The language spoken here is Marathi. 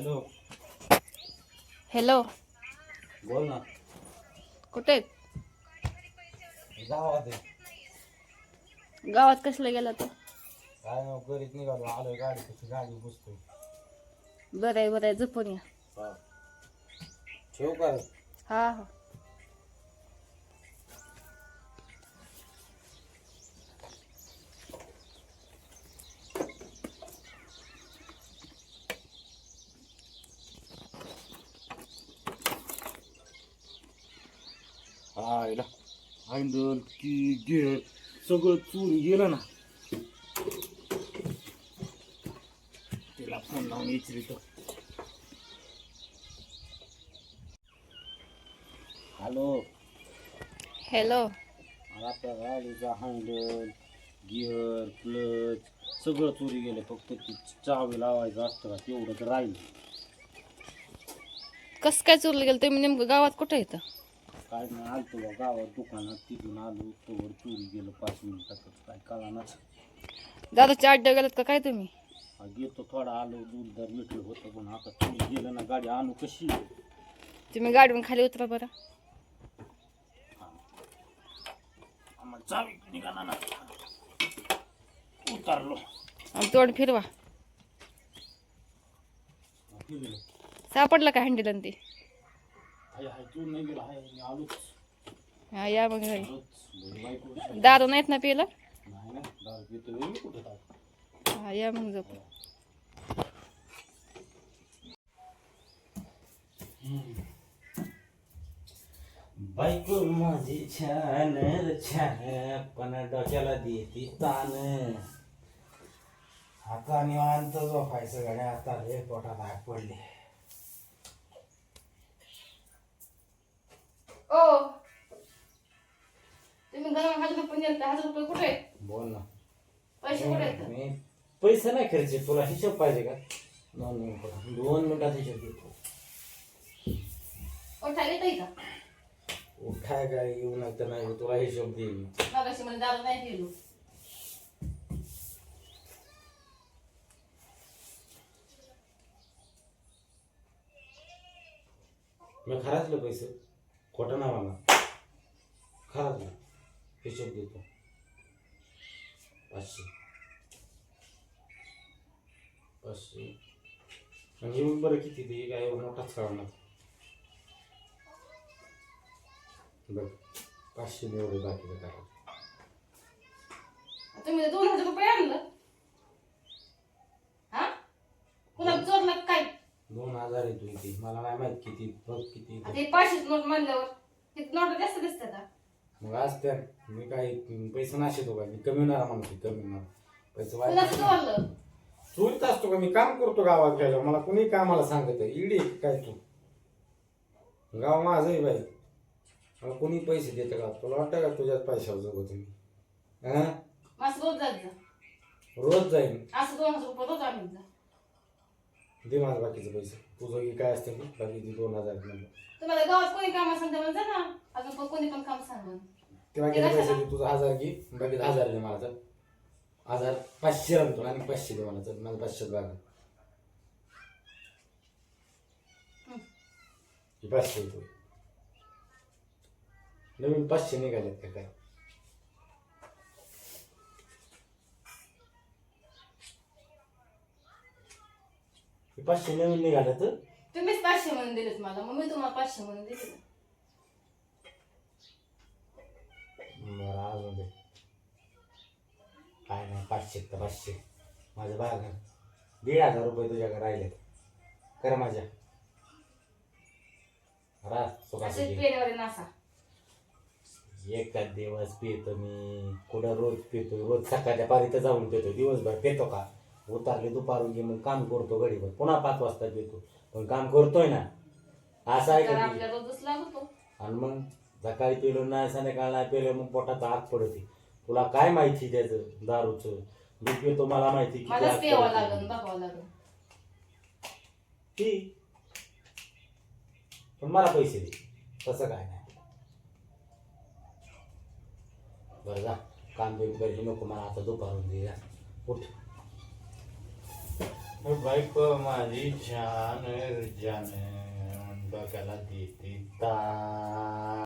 हॅलो. हॅलो. बोल ना. कुठे? गावात आहे. गावात कसलं गेला तर काय मग घरीच निघालो. आलोय गाडी कशी गाडी बसतोय. बरं आहे बरं आहे. झोपून या. ठेवू का? हा हा. हँडल की गेअर सगळं चोरी गेलं ना. तिला फोन लावून विचारितो हॅलो. हॅलो. मला गाडीचा हँडल गिअर क्लच सगळं चोरी गेलं. फक्त ती चावी लावायचं असतं का तेवढं तर राहील. कसं काय चोरलं गेलं? तुम्ही नेमकं गावात कुठं येतं काय नाही आलतो बा गावात दुकानात तिथून आलो तोवर चोरी गेलं पाच मिनिटातच. काय कळानाच. दादाच्या अड्ड्या गेलात का काय तुम्ही? गेलो थोडा आलो दूरदार मिठलं होतं पण आता चोरी गेलं ना गाडी आणू कशी? तुम्ही गाडीवरून खाली उतरा बरं. आम्हाला चावी निघाला ना उतारलो. आणि तोंड फिरवा. फिरलो. सापडलं का हँडल आणि ते? हाय हा या मग घरी दारू नाहीत ना पिलं हा या मग झोप बायको माझी छान छान पण डोक्याला देती तान आता निवांत झोपायचं गाड्या आता रे पोटात आग पडली हजार रुपये कुठे आहेत? बोल ना. पैसे कुठे आहेत? मी पैसे नाही खर्च तुला हिशोब पाहिजे का? दोन मिनिट दोन मिनिटात हिशोब देतो. उठायला येतंय का? उठाय काय येऊ नका तर नाही तुला हिशोब देईल मगाशी मला दारू नाही दिलो मी खराचलं पैसे खोटं ना मला खराचलं हिशोब देतो. पाचशे पाचशे म्हणजे मग बरं किती ते काय एवढा मोठाच काढणार बघ पाचशे एवढे बाकी काय तुम्ही दोन हजार रुपये आणलं. हा? पुन्हा का काय? दोन हजार येतो इथे मला नाही माहीत किती बघ किती पाचशेच नोट मानल्यावर हे नोट जास्त दिसतात मग आज त्या मी काय पैसे नाशितो का? मी कमी होणार माणूस आहे, कमी होणार पैसे चोरलं चोरीत असतो का? मी काम करतो गावात घ्यायला. मला कुणी कामाला सांगत आहे इडी काय तू? गाव माझं आहे बाई. मला कुणी पैसे देतं का? तुला वाटतं का तुझ्याच पैशावर जगू तुम्ही? हा माझं रोज जायचं. रोज जाईन. असं दोन हजार रुपये रोज दे माझं बाकीचे पैसे. तुझं की काय असतं की बाकीचे दोन हजार म्हणलं. तुम्हाला गावात कोणी काम सांगता म्हणजे जा ना. अजून पण कोणी पण काम सांग ते बाकीचे पैसे दे तुझा हजार घे. बाकीचे हजार दे मला तर. हजार पाचशे आणतो आणि पाचशे दे मला तर. माझं पाचशे बागा हे पाचशे रुपये नवीन पाचशे निघालेत का काय? हे पाचशे नवीन निघाले तर? तुम्हीच पाचशे म्हणून दिलेत मला मग मी तुम्हाला पाचशे म्हणून दिले बरं अजून दे. काय नाही पाचशे तर पाचशे. माझ्या बागा दीड हजार रुपये तुझ्याकडे राहिलेत कर माझ्या. सुखासाठी नासा. एका दिवस पितो मी कुठं रोज पितो रोज सकाळच्या पारीत जाऊन पितो दिवसभर पितो का? उतारले दुपारून घे मग काम करतो गडीभर पुन्हा पाच वाजता पितो पण काम करतोय ना. असं आहे तर का आपल्या रोजच लागतो. आणि मग सकाळी पेलो नाही संध्याकाळ नाही पेलो मग पोटात आग पडते. तुला काय माहिती त्याचं दारूचं? मी पितो मला माहिती किती मलाच आग पडते. बघावं लागेल ती? पण मला पैसे दे. तसं काय नाही. बरं जा. काम बिम करायची नको मला आता दुपारून दे जा. उठ. बायको माझी छान जान डोक्याला देते ता.